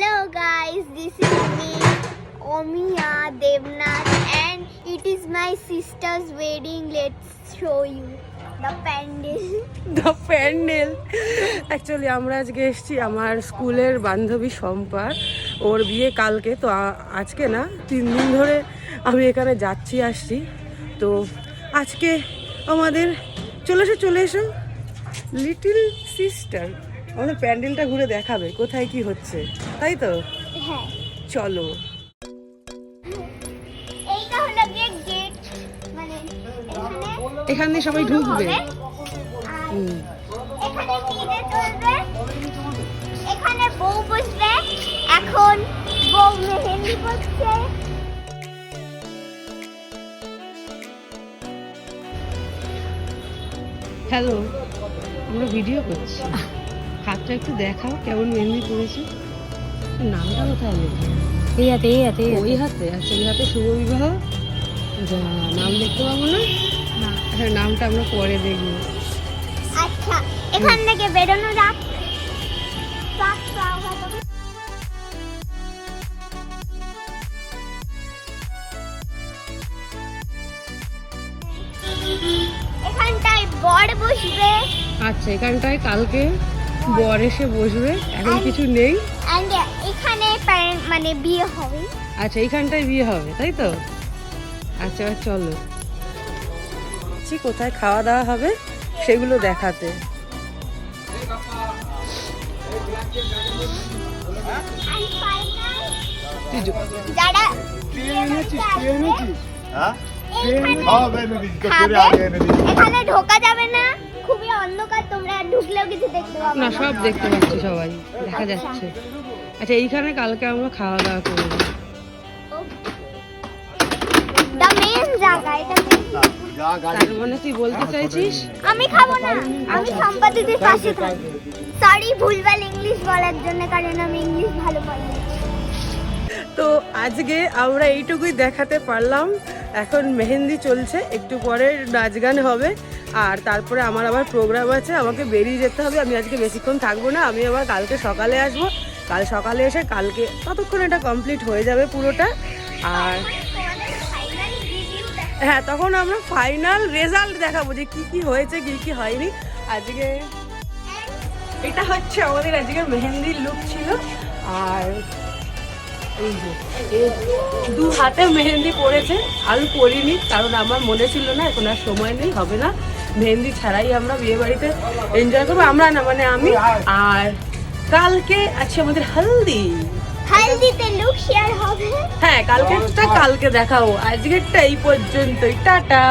Hello guys, this is me, Omiya Devnath, and it is my sister's wedding. Let's show you the pandal. The pandal actually আমরা আজকে এসেছি আমার স্কুলের বান্ধবী শম্পা। ওর বিয়ে কালকে তো আজকে না তিন দিন ধরে আমি এখানে যাচ্ছি আসছি। তো আজকে আমাদের চলে এসো চলে এসো। লিটিল সিস্টার আমাদের প্যান্ডেলটা ঘুরে দেখাবে কোথায় কি হচ্ছে তাই তো? হ্যাঁ। চলো। মানে এখানে সবাই ঢুকবে। এখানে ডিজে চলবে এখানে বউ বসবে। এখন বউ মেহেন্দি করছে। হ্যালো আমরা ভিডিও করছি। হাতটা একটু দেখাও কেমন মেহেন্দি করেছে নামটা কোথায় লেখা এই হাতে এই হাতে এই ওই হাতে। আচ্ছা ওই হাতে শুভ বিবাহ। যা নাম দেখতে পাবো না? হ্যাঁ নামটা আমরা পরে দেখব। আচ্ছা এখান থেকে বেরোনো যাক। এখানটায় বর বসবে। আচ্ছা এখানটায় কালকে বর এসে বসবে এখন কিছু নেই। এখানে মানে বিয়ে হবে। আচ্ছা এইখানটায় বিয়ে হবে তাই তো? আচ্ছা চলো। কোথায় খাওয়া দাওয়া হবে সেগুলো দেখাতে। ঢোকা যাবে না? অন্ধকার তোমরা ঢুকলেও কিছু দেখতে পাবে না সব দেখতে পাচ্ছি সবাই। দেখা আচ্ছা। যাচ্ছে। আচ্ছা এইখানে কালকে আমরা খাওয়া দাওয়া করব দা মেন জায়গা এটা তার মানে তুই বলতে চাইছিস? আমি খাব না আমি সম্পা পাশে থাকব। সরি ভুলভাল ইংলিশ বলার জন্য কারণ আমি ইংলিশ ভালো পারি তো আজকে আমরা এইটুকুই দেখাতে পারলাম। এখন মেহেন্দি চলছে, একটু পরে নাচ গান হবে। আর তারপরে আমার আবার প্রোগ্রাম আছে, আমাকে বেরিয়ে যেতে হবে। আমি আজকে বেশিক্ষণ থাকব না, আমি আবার কালকে সকালে আসব। কাল সকালে এসে কালকে ততক্ষণ এটা কমপ্লিট হয়ে যাবে পুরোটা। আর। হ্যাঁ তখন আমরা ফাইনাল রেজাল্ট দেখাবো যে কি কি হয়েছে, কি কি হয়নি। আজকে এটা হচ্ছে আমাদের আজকে মেহেন্দির লুক ছিল। আর এই যে দু হাতে মেহেন্দি পড়েছে আমি পরিনি কারণ আমার মনে ছিল না এখন আর সময় নেই হবে না। মেহেন্দি ছাড়াই আমরা বিয়ে বাড়িতে এনজয় করব আমরা না মানে আমি। আর কালকে আছে আমাদের হালদি। হালদিতে লুক শেয়ার হবে। হ্যাঁ কালকেরটা কালকে দেখাবো আজকেরটা এই পর্যন্তই টাটা।